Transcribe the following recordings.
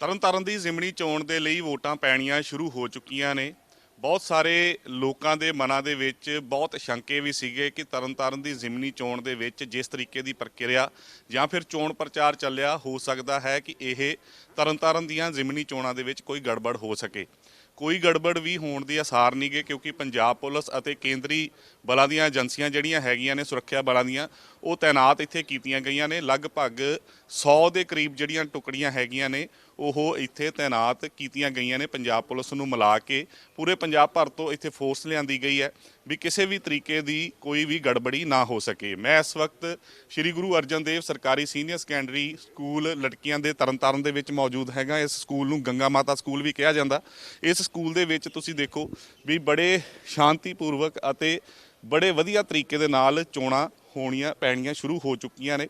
ਤਰਨਤਾਰਨ ਦੀ ਜ਼ਿਮਨੀ ਚੋਣ ਦੇ ਲਈ ਵੋਟਾਂ ਪੈਣੀਆਂ ਸ਼ੁਰੂ ਹੋ ਚੁੱਕੀਆਂ ਨੇ। ਬਹੁਤ ਸਾਰੇ ਲੋਕਾਂ ਦੇ ਮਨਾਂ ਦੇ ਵਿੱਚ ਬਹੁਤ ਸ਼ੰਕੇ ਵੀ ਸੀਗੇ ਕਿ ਤਰਨਤਾਰਨ ਦੀ ਜ਼ਿਮਨੀ ਚੋਣ ਦੇ ਵਿੱਚ ਜਿਸ ਤਰੀਕੇ ਦੀ ਪ੍ਰਕਿਰਿਆ ਜਾਂ ਫਿਰ ਚੋਣ ਪ੍ਰਚਾਰ ਚੱਲਿਆ, ਹੋ ਸਕਦਾ ਹੈ ਕਿ ਇਹ ਤਰਨਤਾਰਨ ਦੀਆਂ ਜ਼ਿਮਨੀ ਚੋਣਾਂ ਦੇ ਵਿੱਚ ਕੋਈ ਗੜਬੜ ਹੋ ਸਕੇ। ਕੋਈ ਗੜਬੜ ਵੀ ਹੋਣ ਦੇ ਆਸਾਰ ਨਹੀਂਗੇ ਕਿਉਂਕਿ ਪੰਜਾਬ ਪੁਲਿਸ ਅਤੇ ਕੇਂਦਰੀ ਬਲਾਂ ਦੀਆਂ ਏਜੰਸੀਆਂ ਜਿਹੜੀਆਂ ਹੈਗੀਆਂ ਨੇ, ਸੁਰੱਖਿਆ ਬਲਾਂ ਦੀਆਂ, ਉਹ ਤਾਇਨਾਤ ਇੱਥੇ ਕੀਤੀਆਂ ਗਈਆਂ ਨੇ। ਲਗਭਗ 100 ਦੇ ਕਰੀਬ ਜਿਹੜੀਆਂ ਟੁਕੜੀਆਂ ਹੈਗੀਆਂ ਨੇ ਉਹ ਇੱਥੇ ਤਾਇਨਾਤ ਕੀਤੀਆਂ ਗਈਆਂ ਨੇ। ਪੰਜਾਬ ਪੁਲਿਸ ਨੂੰ ਮਿਲਾ ਕੇ ਪੂਰੇ ਪੰਜਾਬ ਭਰ ਤੋਂ ਇੱਥੇ ਫੋਰਸ ਲਿਆਂਦੀ ਗਈ ਹੈ ਵੀ ਕਿਸੇ ਵੀ ਤਰੀਕੇ ਦੀ ਕੋਈ ਵੀ ਗੜਬੜੀ ਨਾ ਹੋ ਸਕੇ। ਮੈਂ ਇਸ ਵਕਤ ਸ੍ਰੀ ਗੁਰੂ ਅਰਜਨ ਦੇਵ ਸਰਕਾਰੀ ਸੀਨੀਅਰ ਸੈਕੰਡਰੀ ਸਕੂਲ ਲੜਕੀਆਂ ਦੇ ਤਰਨਤਾਰਨ ਦੇ ਵਿੱਚ ਮੌਜੂਦ ਹੈਗਾ। ਇਸ ਸਕੂਲ ਨੂੰ ਗੰਗਾ ਮਾਤਾ ਸਕੂਲ ਵੀ ਕਿਹਾ ਜਾਂਦਾ। ਇਸ ਸਕੂਲ ਦੇ ਵਿੱਚ ਤੁਸੀਂ ਦੇਖੋ ਵੀ ਬੜੇ ਸ਼ਾਂਤੀਪੂਰਵਕ ਅਤੇ ਬੜੇ ਵਧੀਆ ਤਰੀਕੇ ਦੇ ਨਾਲ ਚੋਣਾਂ ਹੋਣੀਆਂ ਪੈਣੀਆਂ ਸ਼ੁਰੂ ਹੋ ਚੁੱਕੀਆਂ ਨੇ।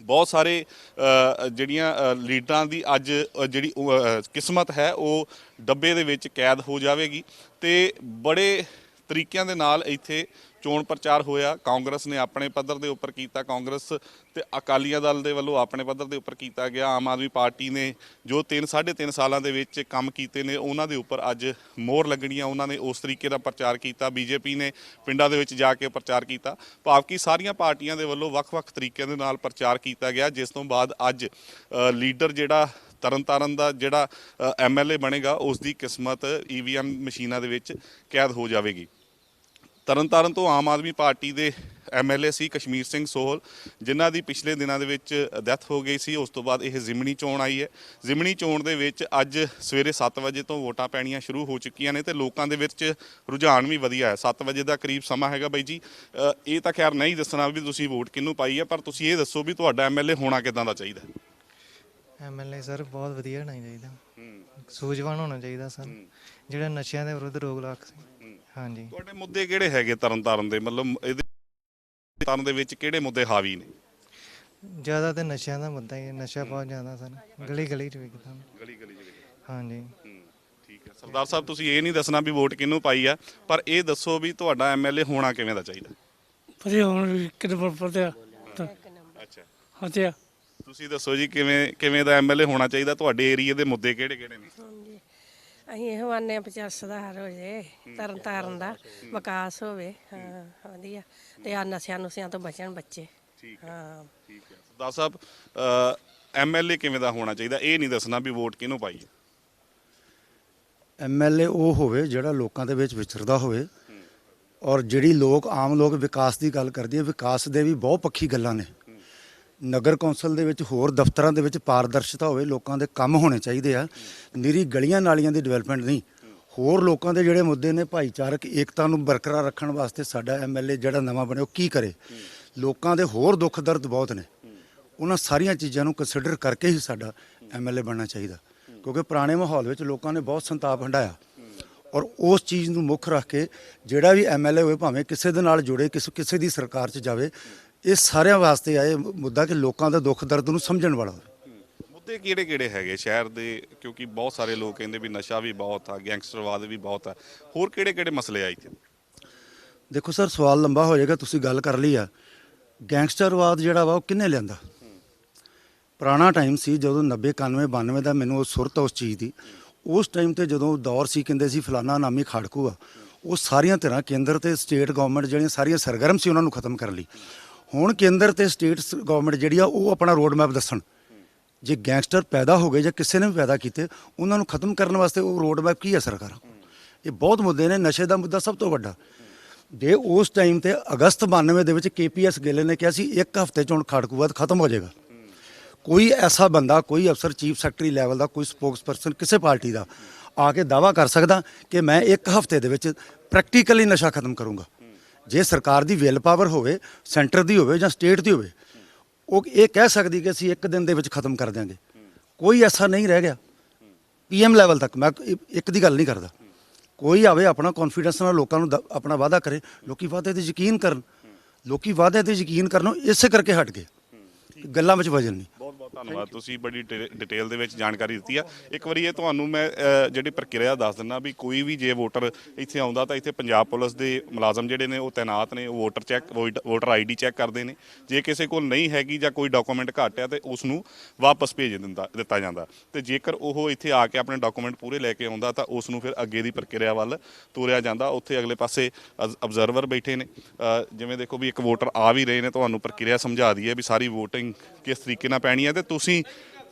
ਬਹੁਤ ਸਾਰੇ ਜਿਹੜੀਆਂ ਲੀਡਰਾਂ ਦੀ ਅੱਜ ਜਿਹੜੀ ਕਿਸਮਤ ਹੈ, ਉਹ ਡੱਬੇ ਦੇ ਵਿੱਚ ਕੈਦ ਹੋ ਜਾਵੇਗੀ ਤੇ ਬੜੇ ਤਰੀਕਿਆਂ ਦੇ ਨਾਲ ਇੱਥੇ ਚੋਣ ਪ੍ਰਚਾਰ ਹੋਇਆ, ਕਾਂਗਰਸ ਨੇ ਆਪਣੇ ਪੱਧਰ ਦੇ ਉੱਪਰ ਕੀਤਾ ਕਾਂਗਰਸ ਤੇ ਅਕਾਲੀਆਂ ਦਲ ਦੇ ਵੱਲੋਂ ਆਪਣੇ ਪੱਧਰ ਦੇ ਉੱਪਰ ਕੀਤਾ ਗਿਆ। ਆਮ ਆਦਮੀ ਪਾਰਟੀ ਨੇ ਜੋ 3 3.5 ਸਾਲਾਂ ਦੇ ਵਿੱਚ ਕੰਮ ਕੀਤੇ ਨੇ, ਉਹਨਾਂ ਦੇ ਉੱਪਰ ਅੱਜ ਮੋਹਰ ਲੱਗਣੀਆਂ, ਉਹਨਾਂ ਨੇ ਉਸ ਤਰੀਕੇ ਦਾ ਪ੍ਰਚਾਰ ਕੀਤਾ। ਬੀਜੇਪੀ ਨੇ ਪਿੰਡਾਂ ਦੇ ਵਿੱਚ ਜਾ ਕੇ ਪ੍ਰਚਾਰ ਕੀਤਾ। ਭਾਵ ਕਿ ਸਾਰੀਆਂ ਪਾਰਟੀਆਂ ਦੇ ਵੱਲੋਂ ਵੱਖ-ਵੱਖ ਤਰੀਕਿਆਂ ਦੇ ਨਾਲ ਪ੍ਰਚਾਰ ਕੀਤਾ ਗਿਆ, ਜਿਸ ਤੋਂ ਬਾਅਦ ਅੱਜ ਲੀਡਰ ਜਿਹੜਾ ਤਰਨਤਾਰਨ ਦਾ ਜਿਹੜਾ ਐਮਐਲਏ ਬਣੇਗਾ, ਉਸ ਦੀ ਕਿਸਮਤ ਈਵੀਐਮ ਮਸ਼ੀਨਾਂ ਦੇ ਵਿੱਚ ਕੈਦ ਹੋ ਜਾਵੇਗੀ। ਤਰਨਤਾਰਨ ਤੋਂ ਆਮ ਆਦਮੀ ਪਾਰਟੀ ਦੇ ਐਮਐਲਏ ਸੀ ਕਸ਼ਮੀਰ ਸਿੰਘ ਸੋਹਲ ਜਿਨ੍ਹਾਂ ਦੀ ਪਿਛਲੇ ਦਿਨਾਂ ਦੇ ਵਿੱਚ ਡੈਥ ਹੋ ਗਈ ਸੀ ਉਸ ਤੋਂ ਬਾਅਦ ਇਹ ਜ਼ਿਮਨੀ ਚੋਣ ਆਈ ਹੈ। ਜ਼ਿਮਨੀ ਚੋਣ ਦੇ ਵਿੱਚ ਅੱਜ ਸਵੇਰੇ 7 ਵਜੇ ਤੋਂ ਵੋਟਾਂ ਪੈਣੀਆਂ ਸ਼ੁਰੂ ਹੋ ਚੁੱਕੀਆਂ ਨੇ ਤੇ ਲੋਕਾਂ ਦੇ ਵਿੱਚ ਰੁਝਾਨ ਵੀ ਵਧੀਆ ਹੈ। 7 ਵਜੇ ਦਾ ਕਰੀਬ ਸਮਾਂ ਹੈਗਾ ਬਾਈ ਜੀ। ਇਹ ਤਾਂ ਖੈਰ ਨਹੀਂ ਦੱਸਣਾ ਵੀ ਤੁਸੀਂ ਵੋਟ ਕਿਹਨੂੰ ਪਾਈ ਹੈ ਪਰ ਤੁਸੀਂ ਇਹ ਦੱਸੋ ਵੀ ਤੁਹਾਡਾ ਐਮਐਲਏ ਹੋਣਾ ਕਿਦਾਂ ਦਾ ਚਾਹੀਦਾ ਐਮਐਲਏ ਸਰ ਬਹੁਤ ਵਧੀਆ ਹੋਣਾ ਚਾਹੀਦਾ। ਸੂਝਵਾਨ ਹੋਣਾ ਚਾਹੀਦਾ ਸਰ। ਜਿਹੜਾ ਨਸ਼ਿਆਂ ਦੇ ਵਿਰੁੱਧ ਰੋਕ ਲਾ ਸਕੇ ਹਾਂਜੀ। ਤੁਹਾਡੇ ਮੁੱਦੇ ਕਿਹੜੇ ਹੈਗੇ ਤਰਨਤਾਰਨ ਦੇ? ਮਤਲਬ ਇਹਦੇ ਤਰਨਤਾਰਨ ਦੇ ਵਿੱਚ ਕਿਹੜੇ ਮੁੱਦੇ ਹਾਵੀ ਨੇ? ਜ਼ਿਆਦਾ ਤੇ ਨਸ਼ਿਆਂ ਦਾ ਮੁੱਦਾ ਹੀ ਹੈ ਨਸ਼ਾ ਬਹੁਤ ਜ਼ਿਆਦਾ ਸਰ ਗਲੀ ਗਲੀ ਚ ਵਿਕਦਾ ਗਲੀ ਗਲੀ ਦੇ ਵਿੱਚ ਹਾਂਜੀ। ਠੀਕ ਹੈ। ਸਰਦਾਰ ਸਾਹਿਬ ਤੁਸੀਂ ਇਹ ਨਹੀਂ ਦੱਸਣਾ ਵੀ ਵੋਟ ਕਿਹਨੂੰ ਪਾਈ ਆ ਪਰ ਇਹ ਦੱਸੋ ਵੀ ਤੁਹਾਡਾ ਐਮਐਲਏ ਹੋਣਾ ਕਿਵੇਂ ਦਾ ਚਾਹੀਦਾ? ਵਧੀਆ ਹੁਣ ਕਿਤੇ ਪੜਿਆ ਅੱਛਾ। ਹਤਿਆ ਤੁਸੀਂ ਦੱਸੋ ਜੀ ਕਿਵੇਂ ਕਿਵੇਂ ਦਾ ਐਮਐਲਏ ਹੋਣਾ ਚਾਹੀਦਾ? ਤੁਹਾਡੇ ਏਰੀਆ ਦੇ ਮੁੱਦੇ ਕਿਹੜੇ ਕਿਹੜੇ ਨੇ? ਅਸੀਂ ਇਹੋ ਆਨੇ ਆ ਸੁਧਾਰ ਹੋ ਜੇ ਤਰਨ ਤਾਰਨ ਦਾ ਵਿਕਾਸ ਹੋਵੇ ਹਾਂ ਵਧੀਆ। ਤੇ ਆ ਨਸ਼ਿਆਂ ਨੁਸ਼ਿਆਂ ਤੋਂ ਬਚਣ ਬੱਚੇ ਠੀਕ ਹਾਂ ਠੀਕ ਹੈ। ਸਰਦਾਰ ਸਾਹਿਬ ਐਮਐਲਏ ਕਿਵੇਂ ਦਾ ਹੋਣਾ ਚਾਹੀਦਾ? ਇਹ ਨਹੀਂ ਦੱਸਣਾ ਵੀ ਵੋਟ ਕਿਹਨੂੰ ਪਾਈ ਹੈ ਐਮਐਲਏ ਉਹ ਹੋਵੇ ਜਿਹੜਾ ਲੋਕਾਂ ਦੇ ਵਿੱਚ ਵਿਚਰਦਾ ਹੋਵੇ ਔਰ ਜਿਹੜੀ ਲੋਕ ਆਮ ਲੋਕ ਵਿਕਾਸ ਦੀ ਗੱਲ ਕਰਦੇ ਆ ਵਿਕਾਸ ਦੇ ਵੀ ਬਹੁਤ ਪੱਖੀ ਗੱਲਾਂ ਨੇ। ਨਗਰ ਕੌਂਸਲ ਦੇ ਵਿੱਚ ਹੋਰ ਦਫ਼ਤਰਾਂ ਦੇ ਵਿੱਚ ਪਾਰਦਰਸ਼ਤਾ ਹੋਵੇ, ਲੋਕਾਂ ਦੇ ਕੰਮ ਹੋਣੇ ਚਾਹੀਦੇ ਆ। ਨਿਰੀ ਗਲੀਆਂ ਨਾਲੀਆਂ ਦੀ ਡਿਵੈਲਪਮੈਂਟ ਨਹੀਂ। ਹੋਰ ਲੋਕਾਂ ਦੇ ਜਿਹੜੇ ਮੁੱਦੇ ਨੇ, ਭਾਈਚਾਰਕ ਏਕਤਾ ਨੂੰ ਬਰਕਰਾਰ ਰੱਖਣ ਵਾਸਤੇ ਸਾਡਾ ਐਮਐਲਏ ਜਿਹੜਾ ਨਵਾਂ ਬਣਿਆ, ਉਹ ਕੀ ਕਰੇ? ਲੋਕਾਂ ਦੇ ਹੋਰ ਦੁੱਖ ਦਰਦ ਬਹੁਤ ਨੇ। ਉਹਨਾਂ ਸਾਰੀਆਂ ਚੀਜ਼ਾਂ ਨੂੰ ਕੰਸਿਡਰ ਕਰਕੇ ਹੀ ਸਾਡਾ ਐਮਐਲਏ ਬਣਨਾ ਚਾਹੀਦਾ। ਕਿਉਂਕਿ ਪੁਰਾਣੇ ਮਾਹੌਲ ਵਿੱਚ ਲੋਕਾਂ ਨੇ ਬਹੁਤ ਸੰਤਾਪ ਹੰਡਾਇਆ ਔਰ ਉਸ ਚੀਜ਼ ਨੂੰ ਮੁੱਖ ਰੱਖ ਕੇ ਜਿਹੜਾ ਵੀ ਐਮਐਲਏ ਹੋਵੇ ਭਾਵੇਂ ਕਿਸੇ ਦੇ ਨਾਲ ਜੁੜੇ, ਕਿਸੇ ਕਿਸੇ ਦੀ ਸਰਕਾਰ 'ਚ ਜਾਵੇ ਇਹ ਸਾਰਿਆਂ ਵਾਸਤੇ ਆਏ ਮੁੱਦਾ ਕਿ ਲੋਕਾਂ ਦਾ ਦੁੱਖ ਦਰਦ ਨੂੰ ਸਮਝਣ ਵਾਲਾ ਹੋਵੇ। ਮੁੱਦੇ ਕਿਹੜੇ ਕਿਹੜੇ ਹੈਗੇ ਸ਼ਹਿਰ ਦੇ? ਕਿਉਂਕਿ ਬਹੁਤ ਸਾਰੇ ਲੋਕ ਕਹਿੰਦੇ ਵੀ ਨਸ਼ਾ ਵੀ ਬਹੁਤ ਆ ਗੈਂਗਸਟਰਵਾਦ ਵੀ ਬਹੁਤ ਆ। ਹੋਰ ਕਿਹੜੇ ਕਿਹੜੇ ਮਸਲੇ ਆ ਇੱਥੇ? ਦੇਖੋ ਸਰ ਸਵਾਲ ਲੰਬਾ ਹੋ ਜਾਏਗਾ ਤੁਸੀਂ ਗੱਲ ਕਰ ਲਈ ਆ। ਗੈਂਗਸਟਰਵਾਦ ਜਿਹੜਾ ਵਾ ਉਹ ਕਿੰਨੇ ਲਿਆਂਦਾ? ਪੁਰਾਣਾ ਟਾਈਮ ਸੀ ਜਦੋਂ 90 91 92 ਦਾ ਮੈਨੂੰ ਉਹ ਸੁਰਤ ਉਸ ਚੀਜ਼ ਦੀ। ਉਸ ਟਾਈਮ ਤੇ ਜਦੋਂ ਦੌਰ ਸੀ ਕਹਿੰਦੇ ਸੀ ਫਲਾਨਾ ਨਾਮੀ ਖਾੜਕੂ ਆ ਉਹ ਸਾਰੀਆਂ ਤਰ੍ਹਾਂ ਕੇਂਦਰ ਤੇ ਸਟੇਟ ਗਵਰਨਮੈਂਟ ਜਿਹੜੀਆਂ ਸਾਰੀਆਂ ਸਰਗਰਮ ਸੀ ਉਹਨਾਂ ਨੂੰ ਖਤਮ ਕਰਨ ਲਈ। ਹੁਣ ਕੇਂਦਰ ਤੇ ਸਟੇਟ ਗਵਰਨਮੈਂਟ ਜਿਹੜੀ ਆ, ਉਹ ਆਪਣਾ ਰੋਡ ਮੈਪ ਦੱਸਣ। ਜੇ ਗੈਂਗਸਟਰ ਪੈਦਾ ਹੋ ਗਏ ਜਾਂ ਕਿਸੇ ਨੇ ਵੀ ਪੈਦਾ ਕੀਤੇ, ਉਹਨਾਂ ਨੂੰ ਖਤਮ ਕਰਨ ਵਾਸਤੇ ਉਹ ਰੋਡ ਮੈਪ ਕੀ ਹੈ ਸਰਕਾਰ? ਇਹ ਬਹੁਤ ਮੁੱਦੇ ਨੇ, ਨਸ਼ੇ ਦਾ ਮੁੱਦਾ ਸਭ ਤੋਂ ਵੱਡਾ। ਜੇ ਉਸ ਟਾਈਮ ਤੇ ਅਗਸਤ 92 ਦੇ ਵਿੱਚ ਕੇਪੀਐਸ ਗਿੱਲ ਨੇ ਕਿਹਾ ਸੀ, ਇੱਕ ਹਫ਼ਤੇ ਚ ਹੁਣ ਖਾੜਕੂਵਾਦ ਖਤਮ ਹੋ ਜਾਏਗਾ। ਕੋਈ ਐਸਾ ਬੰਦਾ, ਕੋਈ ਅਫਸਰ ਚੀਫ ਸੈਕਟਰੀ ਲੈਵਲ ਦਾ, ਕੋਈ ਸਪੋਕਸਪਰਸਨ ਕਿਸੇ ਪਾਰਟੀ ਦਾ ਆ ਕੇ ਦਾਵਾ ਕਰ ਸਕਦਾ ਕਿ ਮੈਂ ਇੱਕ ਹਫ਼ਤੇ ਦੇ ਵਿੱਚ ਪ੍ਰੈਕਟੀਕਲੀ ਨਸ਼ਾ ਖਤਮ ਕਰੂੰਗਾ। ਜੇ ਸਰਕਾਰ ਦੀ ਵਿਲ ਪਾਵਰ ਹੋਵੇ, ਸੈਂਟਰ ਦੀ ਹੋਵੇ ਜਾਂ ਸਟੇਟ ਦੀ ਹੋਵੇ, ਉਹ ਇਹ ਕਹਿ ਸਕਦੀ ਕਿ ਅਸੀਂ ਇੱਕ ਦਿਨ ਦੇ ਵਿੱਚ ਖਤਮ ਕਰ ਦਿਆਂਗੇ। ਕੋਈ ਐਸਾ ਨਹੀਂ ਰਹਿ ਗਿਆ। ਪੀਐਮ ਲੈਵਲ ਤੱਕ, ਮੈਂ ਇੱਕ ਦੀ ਗੱਲ ਨਹੀਂ ਕਰਦਾ। ਕੋਈ ਆਵੇ ਆਪਣਾ ਕੌਨਫੀਡੈਂਸ ਨਾਲ ਲੋਕਾਂ ਨੂੰ ਦ- ਆਪਣਾ ਵਾਅਦਾ ਕਰੇ, ਲੋਕੀ ਵਾਅਦੇ ਤੇ ਯਕੀਨ ਕਰਨ। ਲੋਕੀ ਵਾਅਦੇ ਤੇ ਯਕੀਨ ਕਰਨੋਂ ਇਸੇ ਕਰਕੇ ਹਟ ਗਏ। ਗੱਲਾਂ ਵਿੱਚ ਵਜਨ ਨਹੀਂ। ਧੰਨਵਾਦ। ਤੁਸੀਂ ਬੜੀ ਡਿਟੇ- ਡਿਟੇਲ ਦੇ ਵਿੱਚ ਜਾਣਕਾਰੀ ਦਿੱਤੀ ਆ। ਇੱਕ ਵਾਰੀ ਇਹ ਤੁਹਾਨੂੰ ਮੈਂ ਜਿਹੜੀ ਪ੍ਰਕਿਰਿਆ ਦੱਸ ਦਿੰਦਾ ਵੀ ਕੋਈ ਵੀ ਜੇ ਵੋਟਰ ਇੱਥੇ ਆਉਂਦਾ ਤਾਂ ਇੱਥੇ ਪੰਜਾਬ ਪੁਲਿਸ ਦੇ ਮੁਲਾਜ਼ਮ ਜਿਹੜੇ ਨੇ ਉਹ ਤਾਇਨਾਤ ਨੇ ਉਹ voter check voter ID check ਕਰਦੇ ਨੇ। ਜੇ ਕਿਸੇ ਕੋਲ ਨਹੀਂ ਹੈਗੀ ਜਾਂ ਕੋਈ ਡਾਕੂਮੈਂਟ ਘੱਟ ਆ ਤੇ ਉਸ ਨੂੰ ਵਾਪਸ ਭੇਜ ਦਿੰਦਾ ਦਿੱਤਾ ਜਾਂਦਾ। ਤੇ ਜੇਕਰ ਉਹ ਇੱਥੇ ਆ ਕੇ ਆਪਣੇ ਡਾਕੂਮੈਂਟ ਪੂਰੇ ਲੈ ਕੇ ਆਉਂਦਾ ਤਾਂ ਉਸ ਨੂੰ ਫਿਰ ਅੱਗੇ ਦੀ ਪ੍ਰਕਿਰਿਆ ਵੱਲ ਤੋਰਿਆ ਜਾਂਦਾ। ਉੱਥੇ ਅਗਲੇ ਪਾਸੇ ਅਬਜ਼ਰਵਰ ਬੈਠੇ ਨੇ। ਜਿਵੇਂ ਦੇਖੋ ਵੀ ਇੱਕ ਵੋਟਰ ਆ ਵੀ ਰਹੇ ਨੇ ਤੁਹਾਨੂੰ ਪ੍ਰਕਿਰਿਆ ਸਮਝਾ ਦਈਏ ਵੀ ਸਾਰੀ VOTING ਕਿਸ ਤਰੀਕੇ ਨਾਲ ਪੈਣੀ ਹੈ ਤੇ ਤੁਸੀਂ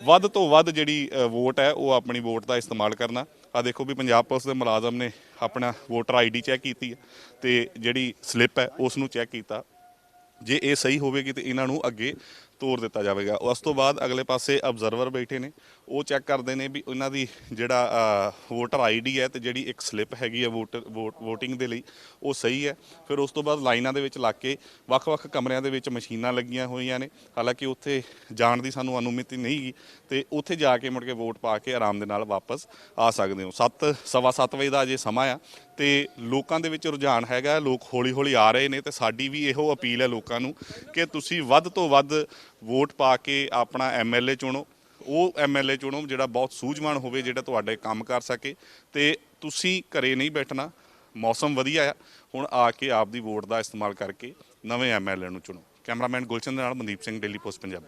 ਵੱਧ ਤੋਂ ਵੱਧ ਜਿਹੜੀ ਵੋਟ ਹੈ, ਉਹ ਆਪਣੀ ਵੋਟ ਦਾ ਇਸਤੇਮਾਲ ਕਰਨਾ। ਆ ਦੇਖੋ ਵੀ ਪੰਜਾਬ ਪੁਲਿਸ ਦੇ ਮੁਲਾਜ਼ਮ ਨੇ ਆਪਣਾ ਵੋਟਰ ਆਈਡੀ ਚੈੱਕ ਕੀਤੀ ਹੈ ਤੇ ਜਿਹੜੀ ਸਲਿੱਪ ਹੈ, ਉਸ ਨੂੰ ਚੈੱਕ ਕੀਤਾ। ਜੇ ਇਹ ਸਹੀ ਹੋਵੇਗੀ ਤੇ ਇਹਨਾਂ ਨੂੰ ਅੱਗੇ ਤੋਰ ਦਿੱਤਾ ਜਾਵੇਗਾ। ਉਸ ਤੋਂ ਬਾਅਦ ਅਗਲੇ ਪਾਸੇ ਅਬਜ਼ਰਵਰ ਬੈਠੇ ਨੇ। ਉਹ ਚੈੱਕ ਕਰਦੇ ਨੇ ਵੀ ਉਹਨਾਂ ਦੀ ਜਿਹੜਾ ਵੋਟਰ ਆਈਡੀ ਹੈ ਤੇ ਜਿਹੜੀ ਇੱਕ ਸਲਿੱਪ ਹੈਗੀ ਹੈ ਵੋਟਰ ਵੋਟਿੰਗ ਦੇ ਲਈ, ਉਹ ਸਹੀ ਹੈ। ਫਿਰ ਉਸ ਤੋਂ ਬਾਅਦ ਲਾਈਨਾਂ ਦੇ ਵਿੱਚ ਲੱਗ ਕੇ ਵੱਖ-ਵੱਖ ਕਮਰਿਆਂ ਦੇ ਵਿੱਚ ਮਸ਼ੀਨਾਂ ਲੱਗੀਆਂ ਹੋਈਆਂ ਨੇ। ਹਾਲਾਂਕਿ ਉੱਥੇ ਜਾਣ ਦੀ ਸਾਨੂੰ ਅਨੁਮਤੀ ਨਹੀਂ ਗੀ ਤੇ ਉੱਥੇ ਜਾ ਕੇ ਮੁੜ ਕੇ ਵੋਟ ਪਾ ਕੇ ਆਰਾਮ ਦੇ ਨਾਲ ਵਾਪਸ ਆ ਸਕਦੇ ਹੋ। 7 ਸਵਾ ਸੱਤ ਵਜੇ ਦਾ ਅਜੇ ਸਮਾਂ ਆ ਤੇ ਲੋਕਾਂ ਦੇ ਵਿੱਚ ਰੁਝਾਨ ਹੈਗਾ। ਲੋਕ ਹੌਲੀ-ਹੌਲੀ ਆ ਰਹੇ ਨੇ ਤੇ ਸਾਡੀ ਵੀ ਇਹੋ ਅਪੀਲ ਹੈ ਲੋਕਾਂ ਨੂੰ ਕਿ ਤੁਸੀਂ ਵੱਧ ਤੋਂ ਵੱਧ ਵੋਟ ਪਾ ਕੇ ਆਪਣਾ ਐਮਐਲਏ ਚੁਣੋ। ਉਹ ਐਮਐਲਏ ਚੁਣੋ ਜਿਹੜਾ ਬਹੁਤ ਸੂਝਵਾਨ ਹੋਵੇ, ਜਿਹੜਾ ਤੁਹਾਡੇ ਕੰਮ ਕਰ ਸਕੇ। ਤੇ ਤੁਸੀਂ ਘਰੇ ਨਹੀਂ ਬੈਠਣਾ, ਮੌਸਮ ਵਧੀਆ ਆ। ਹੁਣ ਆ ਕੇ ਆਪ ਦੀ ਵੋਟ ਦਾ ਇਸਤੇਮਾਲ ਕਰਕੇ ਨਵੇਂ ਐਮਐਲਏ ਨੂੰ ਚੁਣੋ। ਕੈਮਰਾਮੈਨ ਗੁਲਸ਼ਨ ਦੇ ਨਾਲ ਮਨਦੀਪ ਸਿੰਘ, ਡੇਲੀ ਪੋਸਟ ਪੰਜਾਬ।